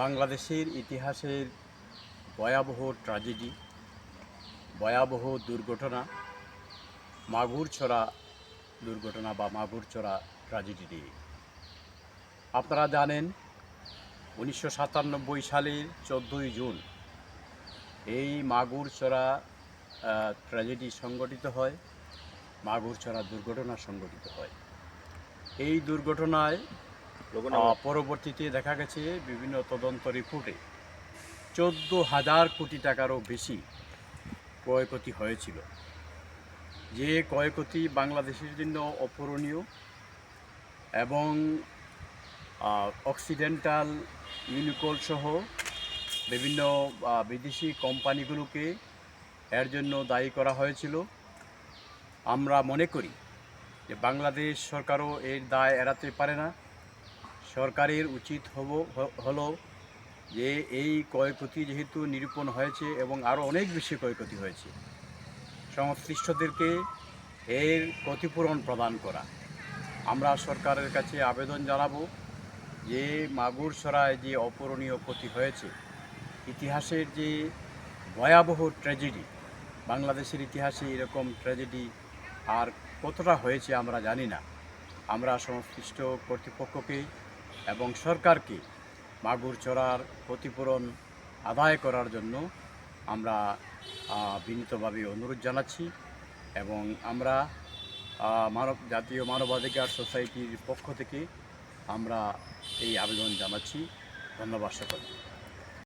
বাংলাদেশের ইতিহাসের ভয়াবহ ট্র্যাজেডি, ভয়াবহ দুর্ঘটনা মাগুর ছড়া দুর্ঘটনা বা মাগুর ছড়া ট্র্যাজেডি আপনারা জানেন, উনিশশো সাতানব্বই সালের চোদ্দোই জুন এই মাগুর ছড়া ট্র্যাজেডি সংগঠিত হয় মাগুর ছড়া দুর্ঘটনা সংগঠিত হয়। এই দুর্ঘটনায় পরবর্তীতে দেখা গেছে বিভিন্ন তদন্ত রিপোর্টে চোদ্দ হাজার কোটি টাকারও বেশি ক্ষয়ক্ষতি হয়েছিল। যে ক্ষয়ক্ষতি বাংলাদেশের জন্য অপূরণীয় এবং অক্সিডেন্টাল ইউনিকোল সহ বিভিন্ন বিদেশি কোম্পানিগুলোকে এর জন্য দায়ী করা হয়েছিল। আমরা মনে করি যে বাংলাদেশ সরকারও এর দায় এড়াতে পারে না। সরকারের উচিত হব হলো যে এই ক্ষয়ক্ষতি যেহেতু নিরূপণ হয়েছে এবং আরও অনেক বেশি ক্ষয়ক্ষতি হয়েছে, সংশ্লিষ্টদেরকে এর ক্ষতিপূরণ প্রদান করা। আমরা সরকারের কাছে আবেদন জানাব যে মাগুর সরায় যে অপূরণীয় ক্ষতি হয়েছে, ইতিহাসের যে ভয়াবহ ট্র্যাজেডি, বাংলাদেশের ইতিহাসে এরকম ট্র্যাজেডি আর কতটা হয়েছে আমরা জানি না। আমরা সংশ্লিষ্ট কর্তৃপক্ষকে এবং সরকারকে মাগুর চড়ার ক্ষতিপূরণ আদায় করার জন্য আমরা বিনীতভাবে অনুরোধ জানাচ্ছি এবং আমরা মানব, জাতীয় মানবাধিকার সোসাইটির পক্ষ থেকে আমরা এই আবেদন জানাচ্ছি। ধন্যবাদ সকলকে।